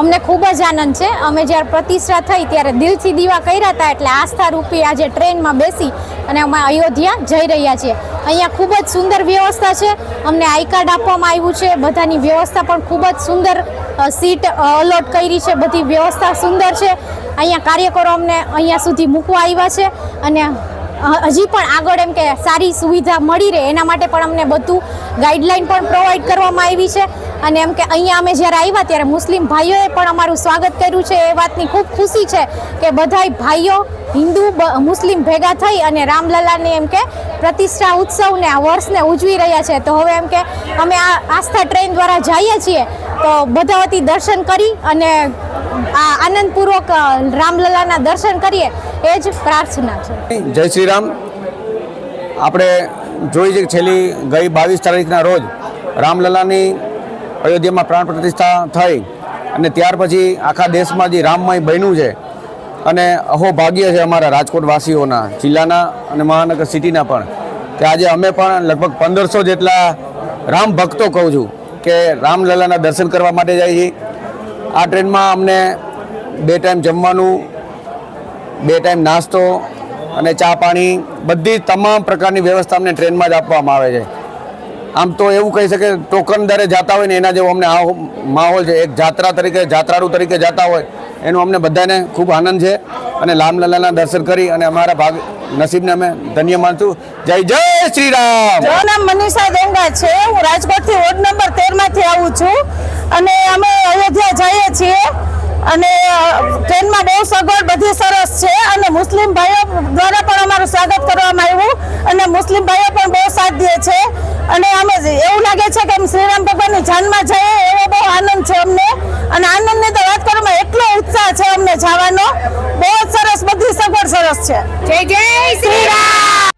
અમને ખૂબ જ આનંદ છે. અમે જ્યારે પ્રતિષ્ઠા થઈ ત્યારે દિલથી દીવા કર્યા હતા એટલે આસ્થા રૂપી આજે ટ્રેનમાં બેસી અને અમે અયોધ્યા જઈ રહ્યા છીએ. અહીંયા ખૂબ જ સુંદર વ્યવસ્થા છે. અમને આઈ કાર્ડ આપવામાં આવ્યું છે. બધાની વ્યવસ્થા પણ ખૂબ જ સુંદર સીટ અલોટ કરી છે. બધી વ્યવસ્થા સુંદર છે. અહીંયા કાર્યકરો અમને અહીંયા સુધી મૂકવા આવ્યા છે અને હજી પણ આગળ એમ કે સારી સુવિધા મળી રહે. એના માટે પણ અમને બધું ગાઈડલાઈન પણ પ્રોવાઈડ કરવામાં આવી છે. અને એમ કે અહીંયા અમે જ્યારે આવ્યા ત્યારે મુસ્લિમ ભાઈઓએ પણ અમારું સ્વાગત કર્યું છે. એ વાતની ખૂબ ખુશી છે કે બધાય ભાઈઓ હિન્દુ મુસ્લિમ ભેગા થઈ અને રામલલાને એમ કે પ્રતિષ્ઠા ઉત્સવને આ વર્ષને ઉજવી રહ્યા છે. તો હવે એમ કે અમે આ આસ્થા ટ્રેન દ્વારા જઈએ છીએ. તો બધા વતી દર્શન કરી અને આ આનંદપૂર્વક રામલલાના દર્શન કરીએ. એ જ પ્રાર્થના છે. જય શ્રી રામ આપણે જોઈ છેલ્લી ગઈ બાવીસ તારીખના રોજ રામલલાની અયોધ્યામાં પ્રાણ પ્રતિષ્ઠા થઈ અને ત્યાર પછી આખા દેશમાં જે રામમય બન્યું છે અને અહો ભાગ્ય છે અમારા રાજકોટવાસીઓના, જિલ્લાના અને મહાનગર સિટીના પણ, કે આજે અમે પણ લગભગ પંદરસો જેટલા રામ ભક્તો કહું છું કે રામલલાના દર્શન કરવા માટે જાય છીએ આ ટ્રેનમાં અમને બે ટાઈમ જમવાનું, બે ટાઈમ નાસ્તો અને ચા પાણી બધી તમામ પ્રકારની વ્યવસ્થા અમને ટ્રેનમાં જ આપવામાં આવે છે. આમ તો એવું કહી શકે ટોકન દરે જતા હોય ને એના જેવો અમને આ માહોલ છે. એક જાત્રા તરીકે, જાત્રાળુ તરીકે જતા હોય, એનો અમને બધાને ખૂબ આનંદ છે. અને લામલલાના દર્શન કરી અને અમારા ભાગ નસીબને અમે ધન્ય માનશું. જય જય શ્રી રામ મારું નામ મનીષા ડેંગા છે. હું રાજકોટથી વોર્ડ નંબર તેરમાંથી આવું છું. અને અમે અયોધ્યા જઈએ છીએ. અને ટ્રેનમાં બહુ સગવડ બધી સરસ છે. અને મુસ્લિમ ભાઈઓ દ્વારા પણ અમારું સ્વાગત કરવામાં આવ્યું. અને મુસ્લિમ ભાઈઓ પણ બહુ સાથ દે છે. અને અમે એવું લાગે છે કે શ્રીરામ ભગવાનની જાનમાં જઈએ, એવો બહુ આનંદ છે અમને. અને આનંદની તો વાત કરવામાં એટલો ઉત્સાહ છે અમને જવાનો. બહુ સરસ, બધી સગવડ સરસ છે. જય જય શ્રી રામ